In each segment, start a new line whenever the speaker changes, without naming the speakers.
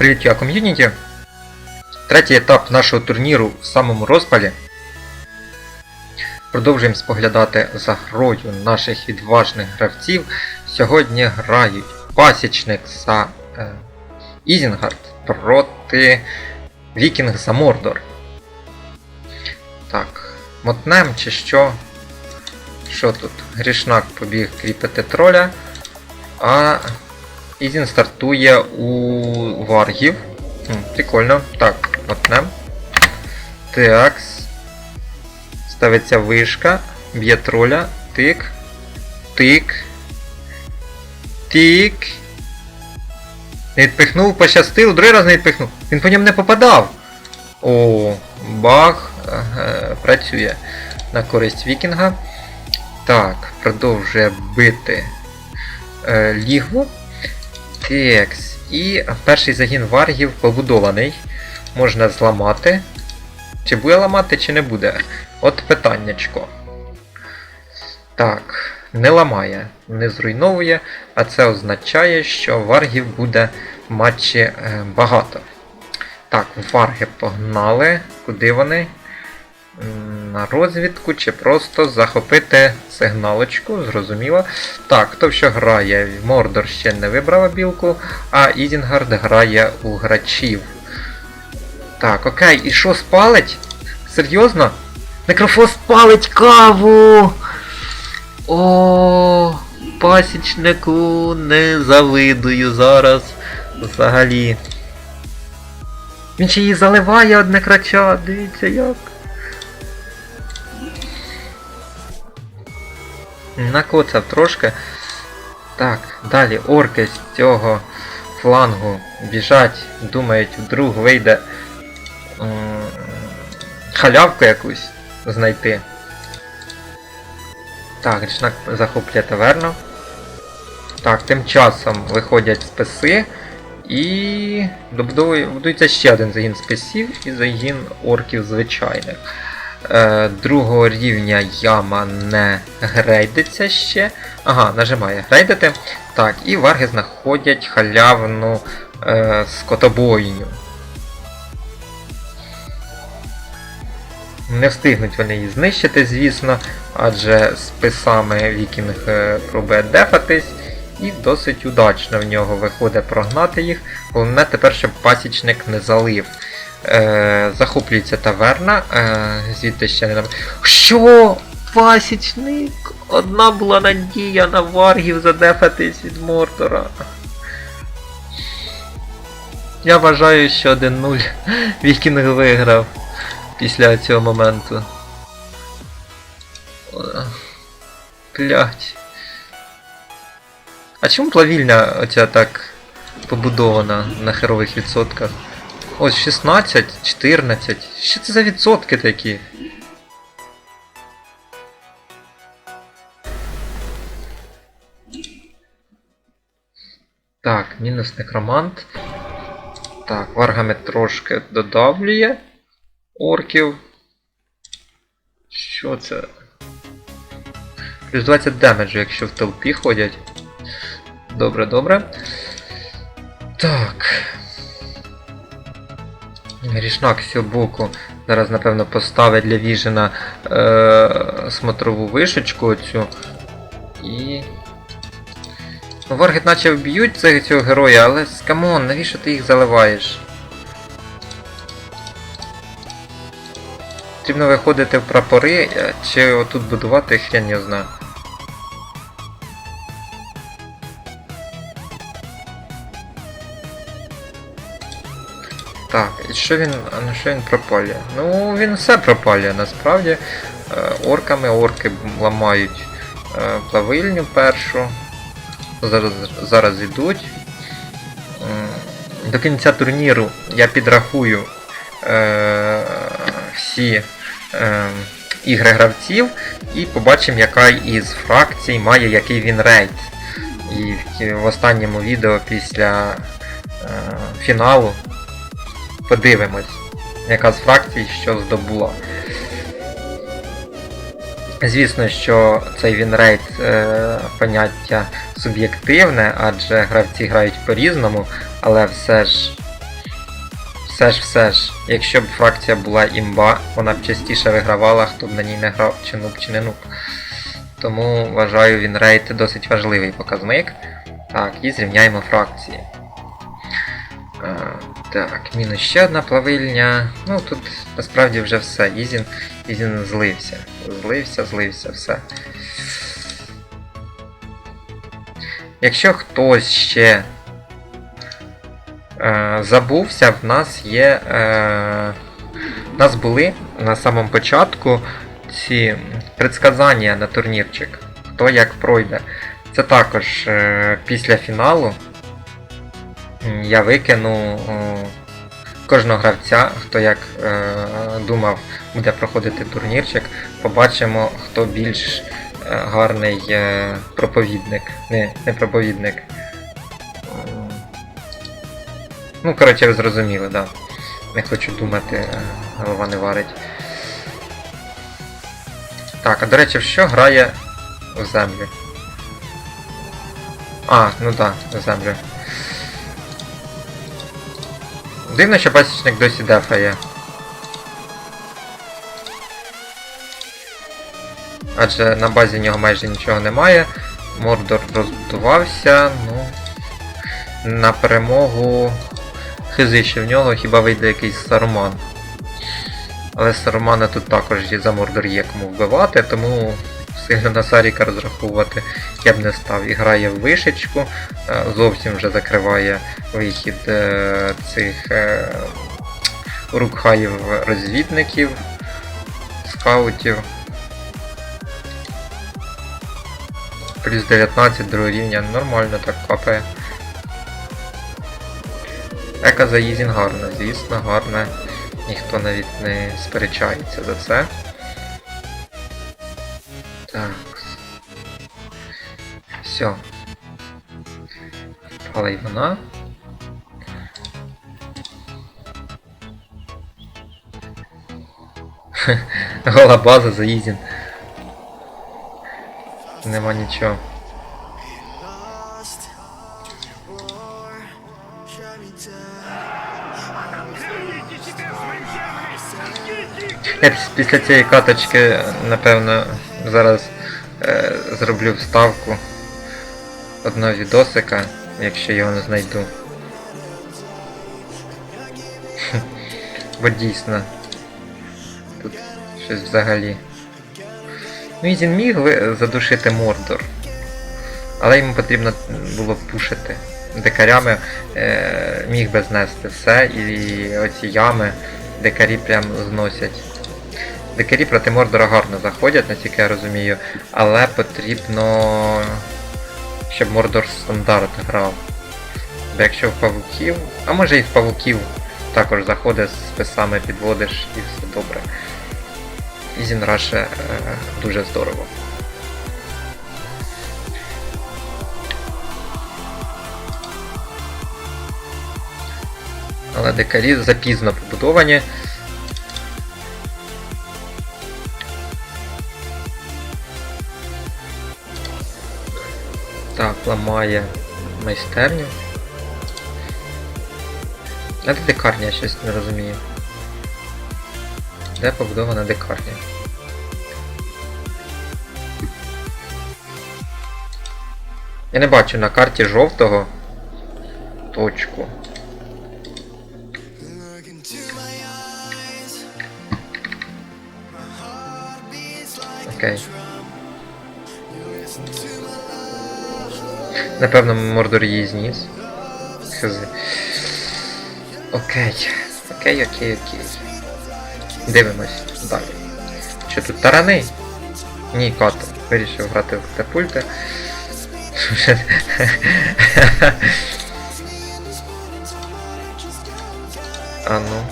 Привіт, ком'юніті. Третій етап нашого турніру в самому розпалі. Продовжуємо споглядати за грою наших відважних гравців. Сьогодні грають пасічник за е, Ізінгард проти Вікінг за Мордор. Так, мотнем чи що? Що тут? Грішнак побіг кріпити троля, а Ізін стартує у варгів. Хм, прикольно. Так, мотнем. Такс. Ставиться вишка, б'є троля, тик, тик, тик. Не відпихнув, пощастило, другий раз не відпихнув. Він по ньому не попадав. О, баг е, працює на користь вікінга. Так, продовжує бити е, лігву. Текс. І перший загін варгів побудований. Можна зламати. Чи буде ламати, чи не буде? От питаннячко. Так, не ламає, не зруйновує, а це означає, що варгів буде в матчі е, багато. Так, варги погнали. Куди вони? На розвідку чи просто захопити сигналочку, зрозуміло. Так, хто що грає? Мордор ще не вибрав білку, а Ізінгард грає у грачів. Так, окей, і що спалить? Серйозно? Некрофос палить каву! О, пасічнику не завидую зараз взагалі. Він ще її заливає одне крача, дивіться як. Накоцав трошки. Так, далі орки з цього флангу біжать, думають, вдруг вийде халявку якусь знайти. Так, річнак захоплює таверну. Так, тим часом виходять списи і добудовує- будується ще один загін списів і загін орків звичайних. Е, другого рівня яма не грейдиться ще. Ага, нажимає грейдити. Так, і варги знаходять халявну е, скотобойню. Не встигнуть вони її знищити, звісно, адже списами Вікінг е, пробує дефатись, і досить удачно в нього виходить прогнати їх. Головне тепер, щоб пасічник не залив. Е, захоплюється таверна, е, звідти ще не. Що? Пасічник? Одна була надія на варгів задефатись від Мортора. Я вважаю, що 1-0 Вікінг виграв після цього моменту. Блять. А чому плавільня оця так побудована на херових відсотках? Ось 16, 14. Що це за відсотки такі? Так, мінус некромант. Так, варгами трошки додавлює орків. Що це? Плюс 20 демеджу, якщо в толпі ходять. Добре, добре. Так. Грішнак з боку. Зараз, напевно, поставить для Віжена е- смотрову вишечку оцю. І. Ну, наче вб'ють цього, цього героя, але камон, навіщо ти їх заливаєш? Потрібно виходити в прапори, е, чи отут будувати хрен я знаю. І що він. На що він пропалює? Ну він все пропалює насправді. Е, Орками орки ламають е, плавильню першу. Зараз, зараз йдуть. До кінця турніру я підрахую е, всі е, ігри гравців і побачимо, яка із фракцій має який він рейд. І в, останньому відео після е, фіналу подивимось, яка з фракцій що здобула. Звісно, що цей вінрейт е, поняття суб'єктивне, адже гравці грають по-різному, але все ж все ж, все ж, якщо б фракція була імба, вона б частіше вигравала, хто б на ній не грав, чи нуб, чи не нуб. Тому вважаю він рейд досить важливий показник. Так, і зрівняємо фракції. Е, так, мінус ще одна плавильня. Ну тут насправді вже все. Ізін, Ізін злився. Злився, злився, все. Якщо хтось ще е, забувся, в нас є. Е, в нас були на самому початку ці предсказання на турнірчик. Хто як пройде. Це також е, після фіналу. Я викину кожного гравця, хто як е, думав, буде проходити турнірчик. Побачимо, хто більш е, гарний е, проповідник. Не, не проповідник. Ну, коротше, ви зрозуміли, да. Не хочу думати, е, голова не варить. Так, а до речі, в що грає в землю? А, ну так, да, в землю. Дивно, що пасічник досі дефає. Адже на базі нього майже нічого немає. Мордор розбудувався, ну. На перемогу хизище в нього хіба вийде якийсь Саруман. Але Сарумана тут також є за Мордор є кому вбивати, тому сильно на Саріка розраховувати я б не став. І грає в вишечку, е, зовсім вже закриває вихід е, цих е, рукхаїв розвідників, скаутів. Плюс 19 другого рівня, нормально так капає. Ека за Ізін гарна, звісно, гарна. Ніхто навіть не сперечається за це. Все. Впала й вона. Гола база за Нема нічого. Я після цієї каточки, напевно, зараз е, зроблю вставку одного відосика, якщо його не знайду. Бо дійсно. Тут щось взагалі. Ну Ізін міг задушити Мордор. Але йому потрібно було пушити. Дикарями е, міг би знести все і оці ями дикарі прям зносять. Дикарі проти Мордора гарно заходять, наскільки я розумію, але потрібно, щоб Мордор стандарт грав. Бо якщо в павуків, а може і в павуків також заходиш з списами підводиш і все добре. Ізін Раше е, дуже здорово. Але дикарі запізно побудовані. Ламає майстерню. А де дикарня, я щось не розумію. Де побудована дикарня? Я не бачу на карті жовтого точку. Окей. Напевно, Мордор її зніс. Хз. Окей. Окей, окей, окей. Дивимось далі. Що тут тарани? Ні, кот. Вирішив грати в катапульти. а ну.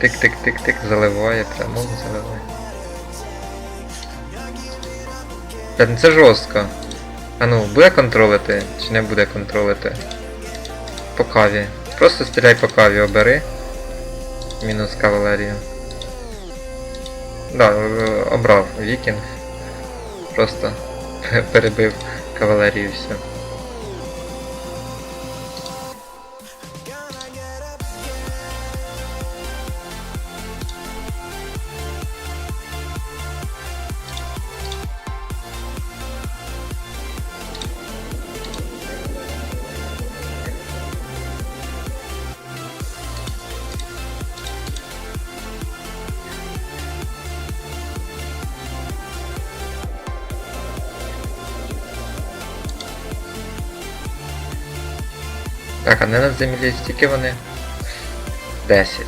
Тик-тик-тик-тик, заливає, прямо заливає. Та ну це жорстко. А ну, буде контролити чи не буде контролити? По каві. Просто стріляй по каві, обери. Мінус кавалерію. Да, е, обрав вікінг. Просто перебив кавалерію все. Так, а не на землі стільки вони? 10.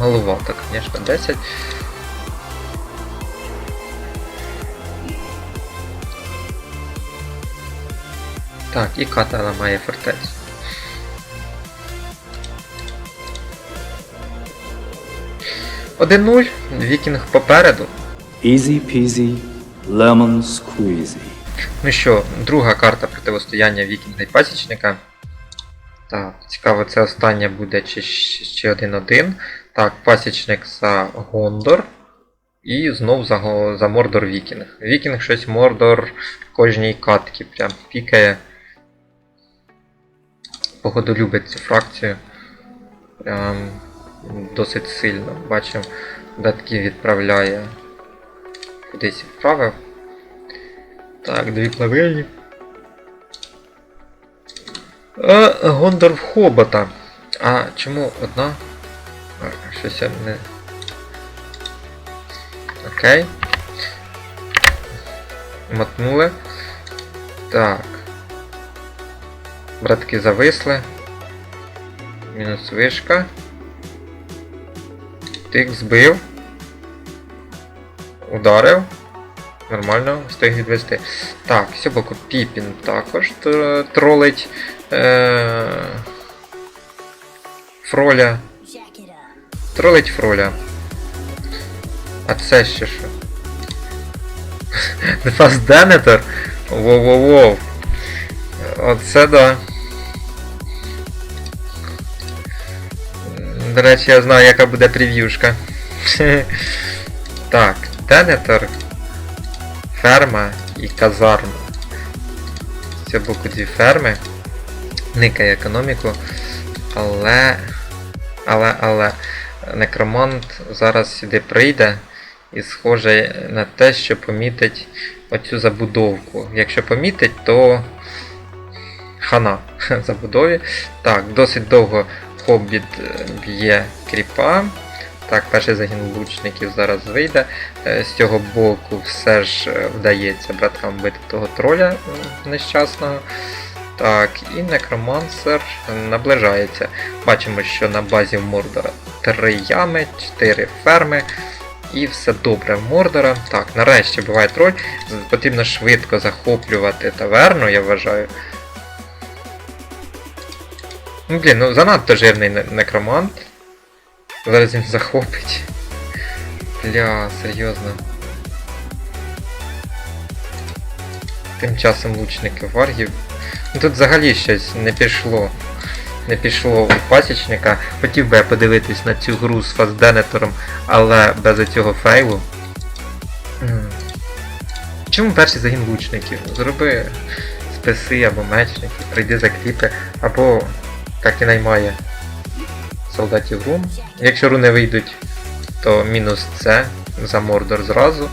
Малувато, звісно, 10. Так, і ката ламає фортецю. Один нуль, вікінг попереду.
Easy peasy, lemon squeezy.
Ну що, друга карта противостояння вікінга і пасічника. Так, цікаво, це остання буде чи ще один-один. Так, пасічник за Гондор. І знов за, за Мордор Вікінг. Вікінг щось Мордор кожній катці прям пікає. Походу любить цю фракцію. Прям досить сильно. Бачимо, датки відправляє. Кудись відправив. Так, дві плавильні. А, Гондор в хобота. А чому одна? А, Щось я не. Окей. Мотнули. Так. Братки зависли. Мінус вишка. Тик збив. Ударив. Нормально, встиг відвести. Так, з Піпін також тр- тролить е- Фроля. Тролить Фроля. А це ще що? Нефас Денетер? Воу-воу-воу. Оце да. До речі, я знаю, яка буде прев'юшка. Так, Денетер ферма і казарма. Цього боку дві ферми. Никає економіку. Але. Але, але. Некромант зараз сюди прийде і схоже на те, що помітить оцю забудовку. Якщо помітить, то хана забудові. Так, досить довго хобіт б'є кріпа. Так, перший загін лучників зараз вийде. Е, З цього боку все ж е, вдається браткам бити того троля нещасного. Так, і некромансер наближається. Бачимо, що на базі в Мордора 3 ями, 4 ферми. І все добре в Мордора. Так, нарешті буває троль. Потрібно швидко захоплювати таверну, я вважаю. Ну, блін, ну занадто жирний некромант. Зараз він захопить. Бля, серйозно. Тим часом лучники варгів. Ну тут взагалі щось не пішло. Не пішло у пасічника. Хотів би я подивитись на цю гру з фазденетором, але без цього фейлу. Чому перший загін лучників? Зроби списи або мечники, прийди за кліпи, або так і наймає солдатів рун. Якщо руни вийдуть, то мінус це за мордор зразу.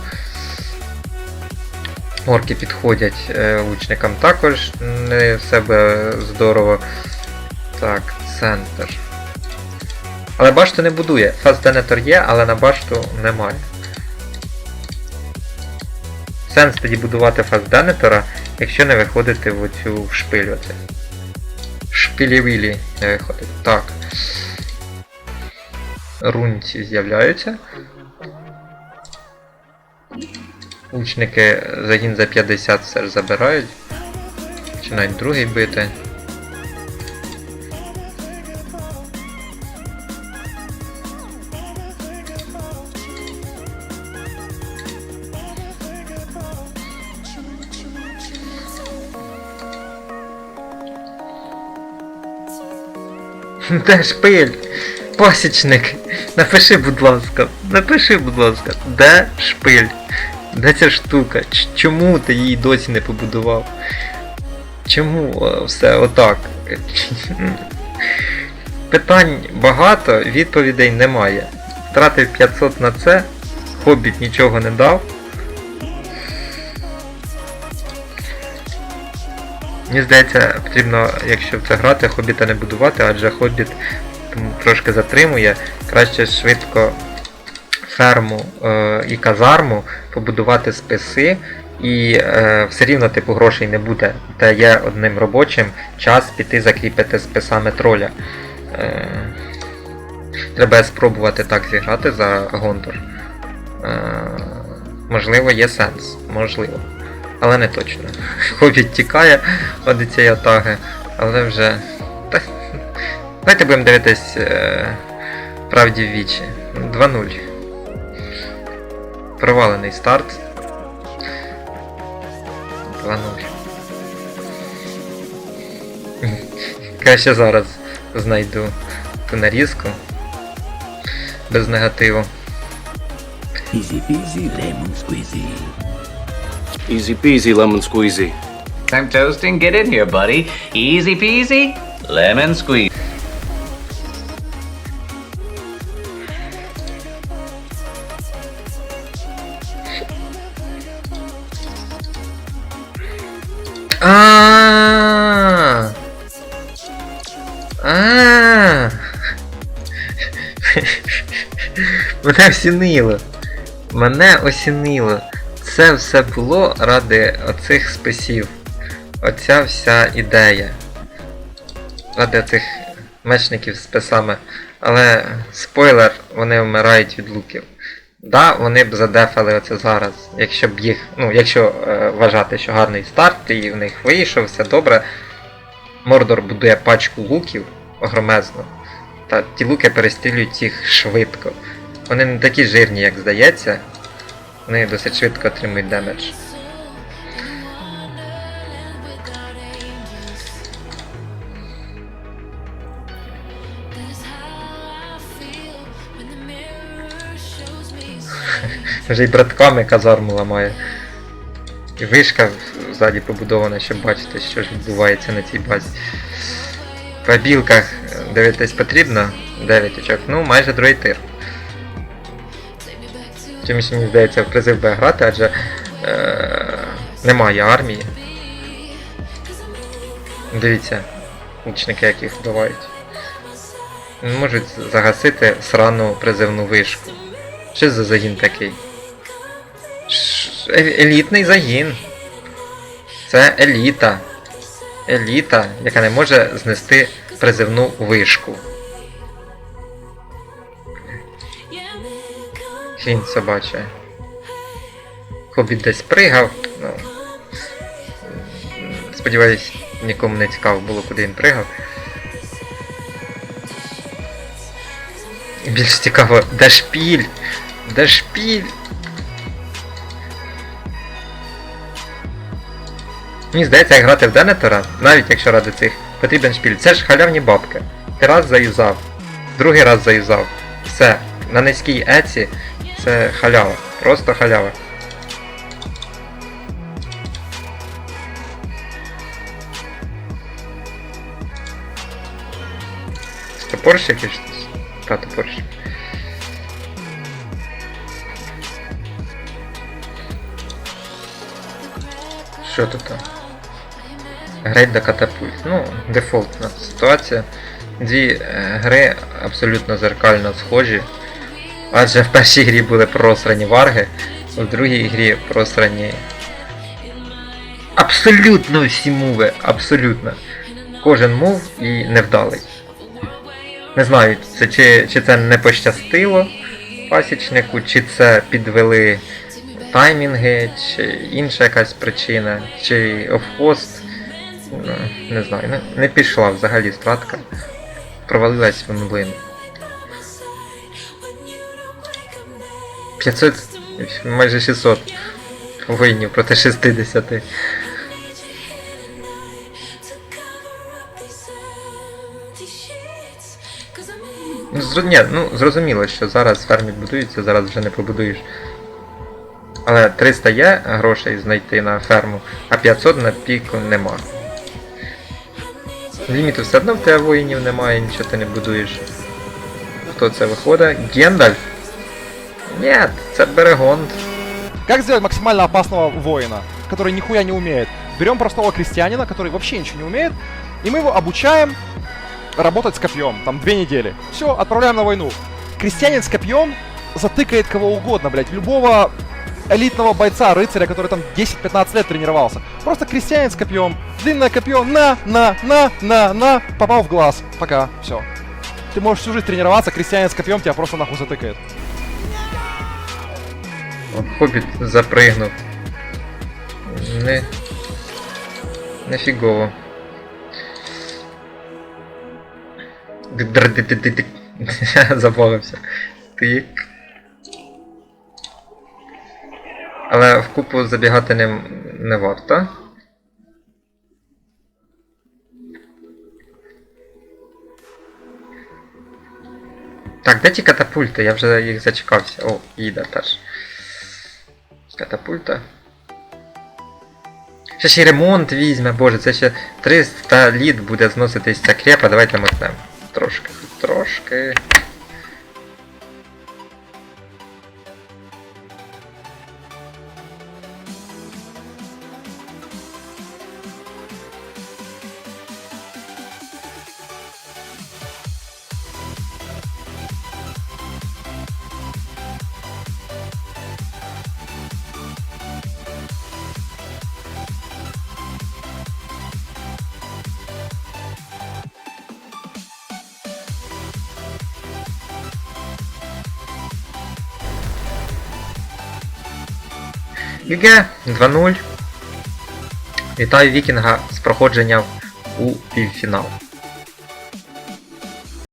Орки підходять е, лучникам також, не в себе здорово. Так, центр. Але башту не будує. Фаст-денетор є, але на башту немає. Сенс тоді будувати фаст-денетора, якщо не виходити в оцю шпилю. Оце. Шпілі-вілі не виходить. Так. Рунці з'являються. Лучники загін за 50 все ж забирають. Починають другий бити. Де шпиль? Пасічник. Напиши, будь ласка. Напиши, будь ласка, де шпиль? Де ця штука? Чому ти її досі не побудував? Чому е, все отак? Питань багато, відповідей немає. Втратив 500 на це, хобіт нічого не дав. Мені здається, потрібно, якщо в це грати, хобіта не будувати, адже хобіт трошки затримує. Краще швидко ферму е, і казарму, побудувати списи і е, все рівно типу грошей не буде. Та є одним робочим час піти закріпити списами троля. Е, треба спробувати так зіграти за Гондор. Е, можливо, є сенс. Можливо. Але не точно. Хобіт тікає від цієї атаки, але вже. Давайте будемо дивитись е... правді в вічі. 2-0. Провалений старт. 2-0. Краще зараз знайду ту нарізку. Без негативу.
Easy peasy lemon squeezy.
Easy peasy lemon squeezy.
I'm toasting. Get in here, buddy. Easy peasy. Lemon squeeze.
А. Мене осінило. Мене осінило. Це все було ради оцих списів. Оця вся ідея. Ради цих мечників з списами. Але спойлер, вони вмирають від луків. Да, вони б задефали оце зараз, якщо б їх, ну, якщо е, вважати, що гарний старт, і в них вийшов, все добре. Мордор будує пачку луків огромезну, та ті луки перестрілюють їх швидко. Вони не такі жирні, як здається. Вони досить швидко отримують демедж. Вже й братками казарму ламає. І вишка ззаді побудована, щоб бачити, що ж відбувається на цій базі. По білках дивитись потрібно. 9 очок. Ну, майже другий тир. Чимось мені здається в призив Б грати, адже е- немає армії. Дивіться, лучники яких вбивають. Можуть загасити срану призивну вишку. Що за загін такий? Ш- е- Елітний загін. Це еліта. Еліта, яка не може знести призивну вишку. Хінь собача. Хобіт десь пригав. Ну, сподіваюсь, нікому не цікаво було, куди він пригав. Більш цікаво, де шпіль? Де шпіль? Мені здається, як грати в Денетора, навіть якщо ради цих потрібен шпіль. Це ж халявні бабки. Ти раз заюзав, другий раз заюзав. Все. На низькій еці це халява. Просто халява. Топорщик чи щось? Та, топорщик. Що тут? там? Грейд до катапульт. Ну, дефолтна ситуація. Дві е, гри абсолютно зеркально схожі. Адже в першій грі були просрані варги, в другій грі просрані. Абсолютно всі мови, абсолютно. Кожен мов і невдалий. Не знаю, це, чи, чи це не пощастило пасічнику, чи це підвели таймінги, чи інша якась причина, чи офхост. Ну, не знаю, не, не пішла взагалі стратка. Провалилась в млин. 500, майже 600 воїнів проти 60. Ну, зро... Ні, ну зрозуміло, що зараз фермі будується, зараз вже не побудуєш. Але 300 є грошей знайти на ферму, а 500 на піку нема. Ліміту все одно в тебе воїнів немає, нічого ти не будуєш. Хто це виходить? Гендальф? Ні, це Берегонд.
Как сделать максимально опасного воина, который нихуя не умеет? Берем простого крестьянина, который вообще ничего не умеет, и мы его обучаем работать с копьем, там две недели. Все, отправляем на войну. Крестьянин с копьем затыкает кого угодно, блядь, любого элитного бойца, рыцаря, который там 10-15 лет тренировался. Просто крестьянин с копьем, длинное копье, на, на, на, на, на, попал в глаз. Пока, все. Ты можешь всю жизнь тренироваться, крестьянин с копьем тебя просто нахуй затыкает.
О, Хобіт запригнув. Не. Нефігово. Дик-др-дик-дик-дик. Забавився. Тик. Але в купу забігати не, не варто. Так, де ті? Я вже їх зачекався. О, їде теж. Катапульта. Ще ще ремонт візьме, боже, це ще 300 літ буде зноситись ця крепа, давайте мотнемо. Трошки, трошки. ГГ 2-0. Вітаю Вікінга з проходженням у півфінал.